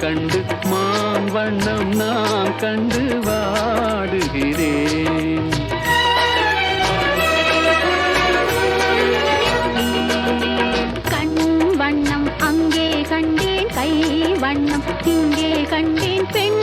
கண்டு மான் வண்ணம் நான் கண்டு வாடுகிறேன். கண் வண்ணம் அங்கே கண்டேன் கை வண்ணம் இங்கே கண்டேன் பெண்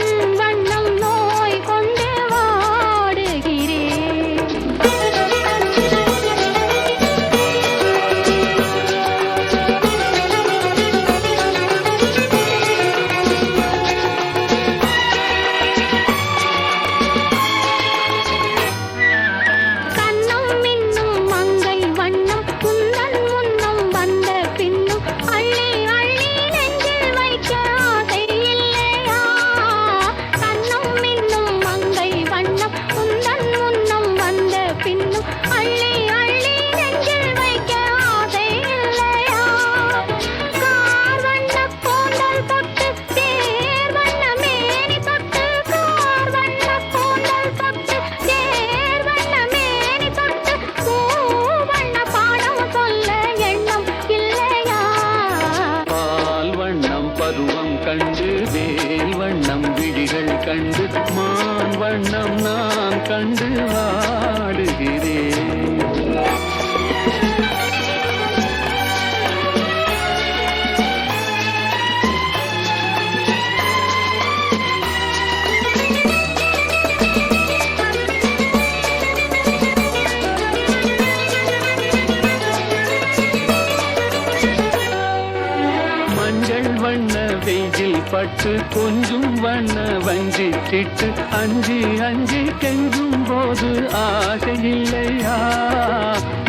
மஞ்சள் வண்ண வெயில் பட்டு கொஞ்சும் வண்ண வஞ்சி கிட்டு அஞ்சு அஞ்சு கெஞ்சும் போது ஆசை இல்லையா?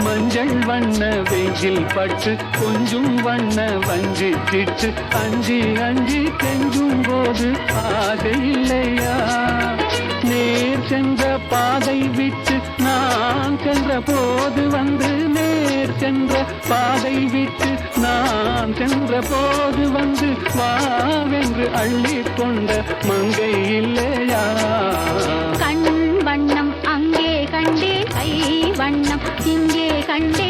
மஞ்சள் வண்ண வெயில் பட்டு கொஞ்சும் வண்ண வஞ்சி கிட்டு அஞ்சு அஞ்சு கெஞ்சும் போது ஆசை இல்லையா? நேர் சென்ற பாதை விட்டு நான் சென்ற போது வந்து சென்ற பாதை விட்டு நான் சென்ற போது வந்து வாவென்று அள்ளி கொண்ட மங்கை இல்லையா? கண் வண்ணம் அங்கே கண்டே கை வண்ணம் இங்கே கண்டே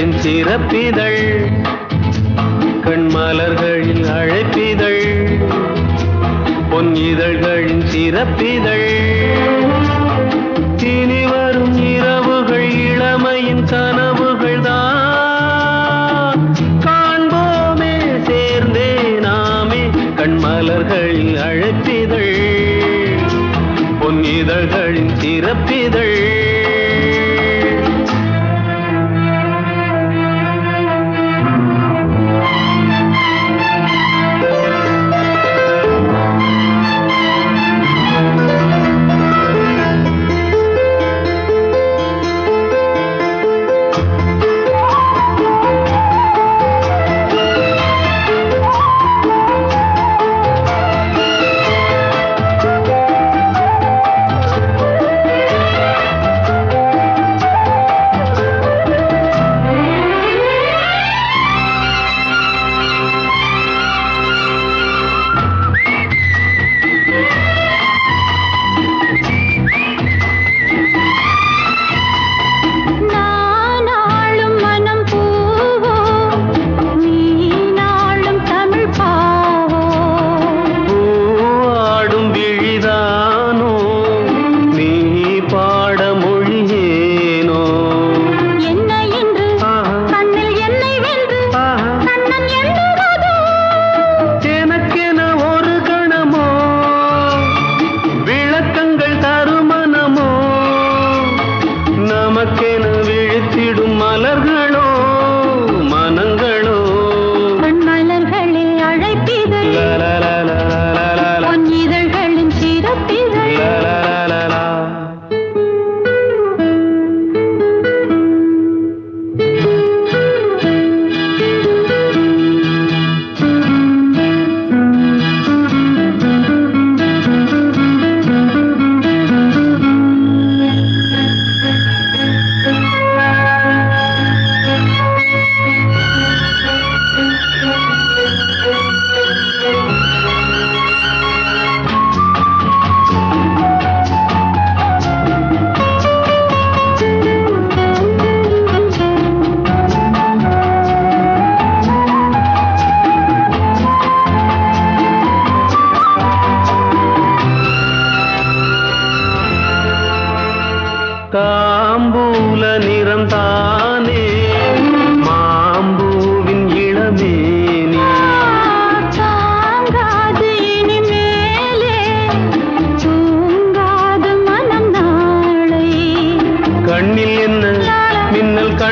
இதழ்களின் சிறப்பிதழ் கண்மலர்களில் அழைப்பிதழ் பொன் இதழ்களின் சிறப்பிதழ்.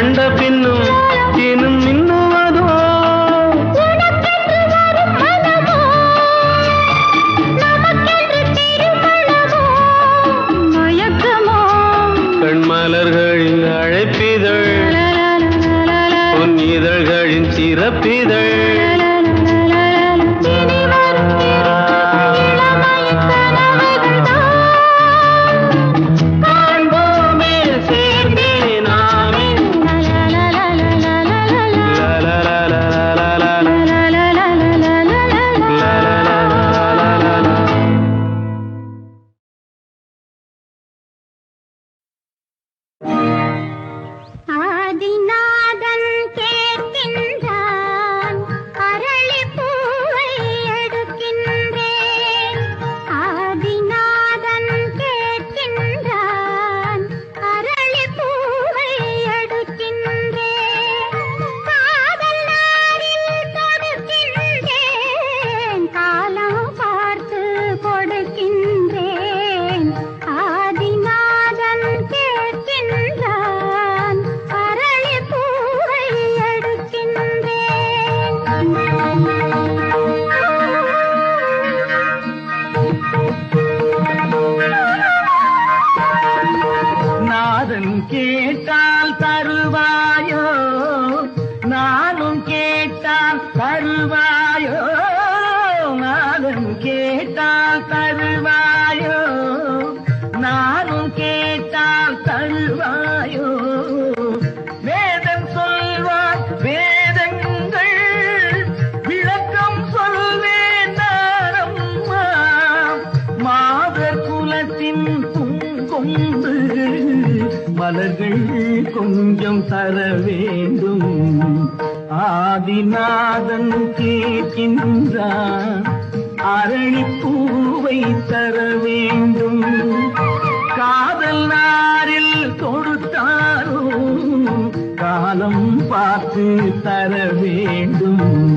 கண்ட பின் தருவாயோ? சாமிநாதன் கேட்கின்றான் அரணிப்பூவை தர வேண்டும். காதல் நாரில் தொடுத்தாரோ காலம் பார்த்து தர வேண்டும்.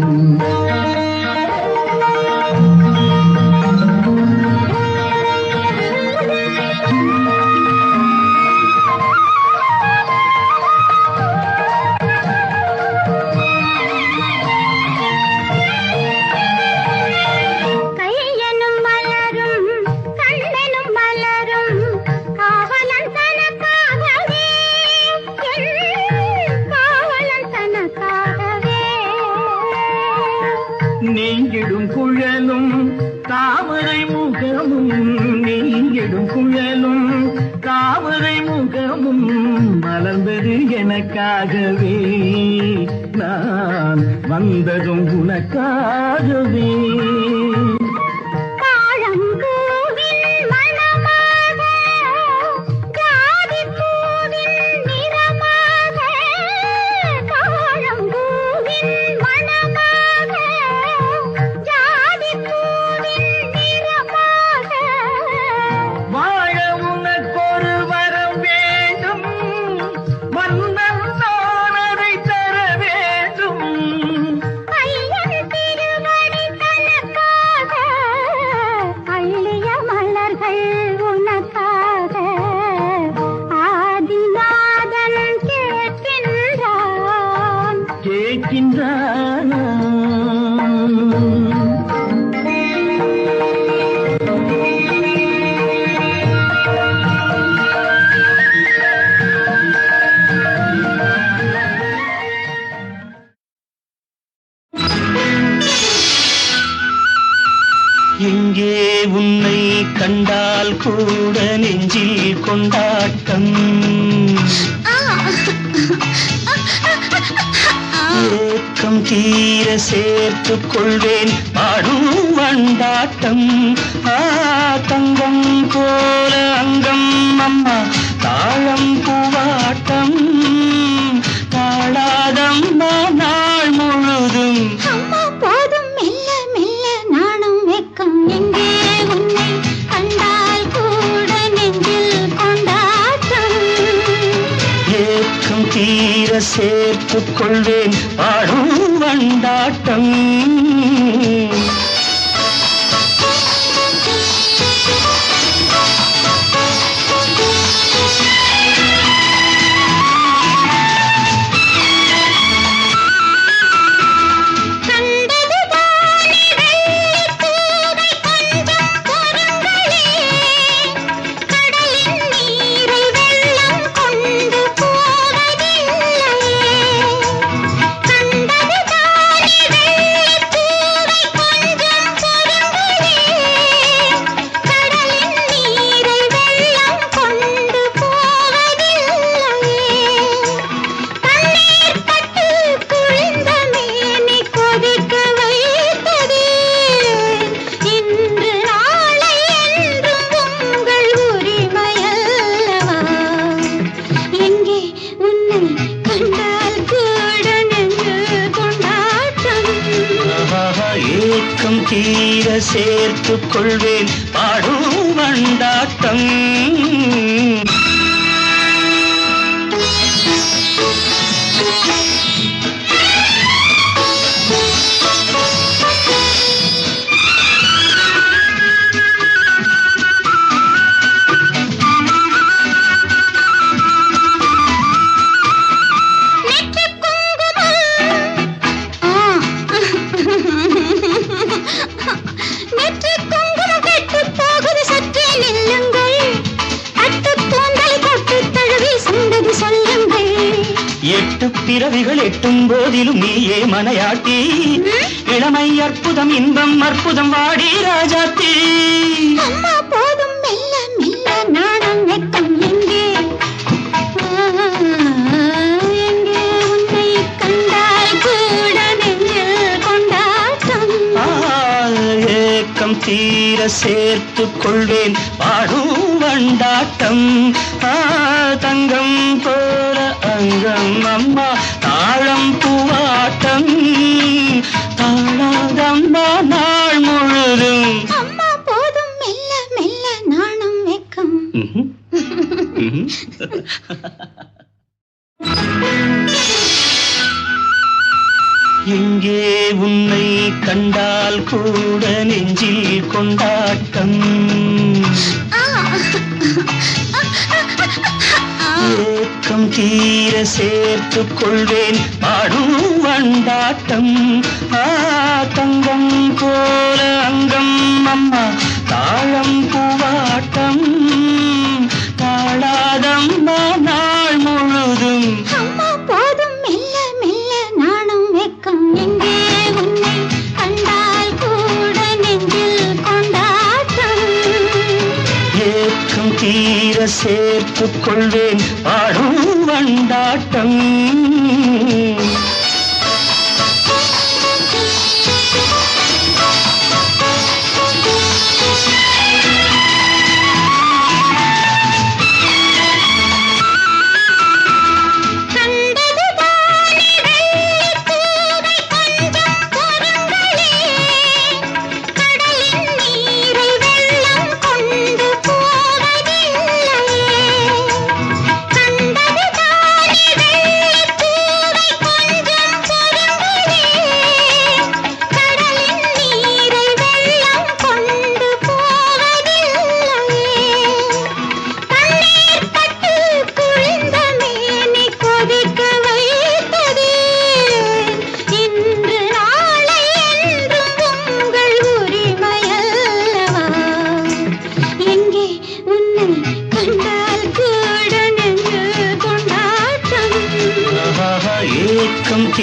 முகமும் மலர்ந்தது எனக்காகவே. நான் வந்ததும் உனக்காகவே. சேர்த்துக் கொள்வேன். பாடும் வண்டாட்டம். ஆ தங்கம் போல அங்கம் அம்மா. தாழம் பூவாட்டம். தாழாதம்மா நாள் முழுதும். அம்மா போதும். மெல்ல மெல்ல நாணம் வெக்கம். எங்கே உன்னை கண்டால் கூட நெஞ்சில் கொண்டாட்டம். தீர சேர்த்துக் கொள்வேன். பாடும் வண்டாட்டம். தீர சேர்த்துக் கொள்வேன் பாடும் வண்டாட்டம் தங்கம் போல அங்கம் அம்மா தாழம் பூவாட்டம். தாழாதம்மா நாள் முழுதும். அம்மா போதும் மெல்ல மெல்ல நாணம் வெட்கம் எங்கே உன்னை கண்டால் கூட நெஞ்சில் கொண்டாட்டம். ஏக்கம் தீர சேர்த்துக் கொள்வேன் பாடும் வண்டாட்டம். ஆ தங்கம் போல அங்கம் அம்மா தாழம் பூவாட்டம். தாழாதம்மா சேர்த்துக் கொள்வேன் ஆடும் வண்டாட்டம்.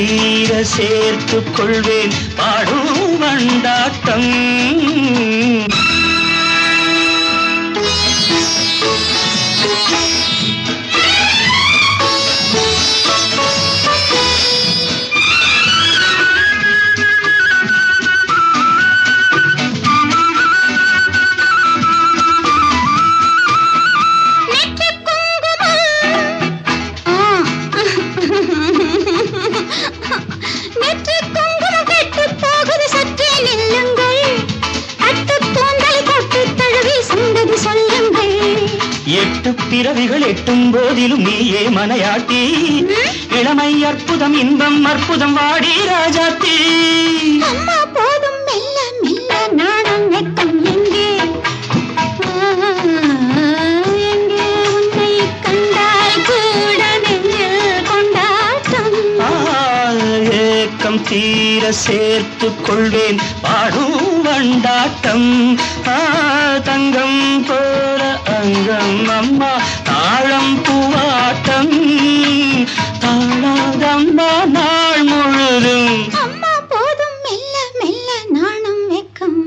தீர சேர்த்துக் கொள்வேன். பாடும் வண்டாட்டம். எட்டு பிறவிகள் எட்டும் போதிலும் நீயே மனையாட்டி. இளமை அற்புதம் இன்பம் அற்புதம் வாடி ராஜாத்தி. அம்மா போதும் மெல்ல மெல்ல நாணம் வெட்கம் எங்கே எங்கே உன்னை கண்டால் கூட நெஞ்சில் கொண்டாட்டம். ஆ, ஏக்கம் தீர சேர்த்துக் கொள்வேன் பாடும் வண்டாட்டம். தங்கம் போல தாளம் அம்மா தாழம் பூவாட்டம். தாழாதம்மா நாள் முழுதும். அம்மா போதும். மெல்ல மெல்ல நாணம் வெக்கம்.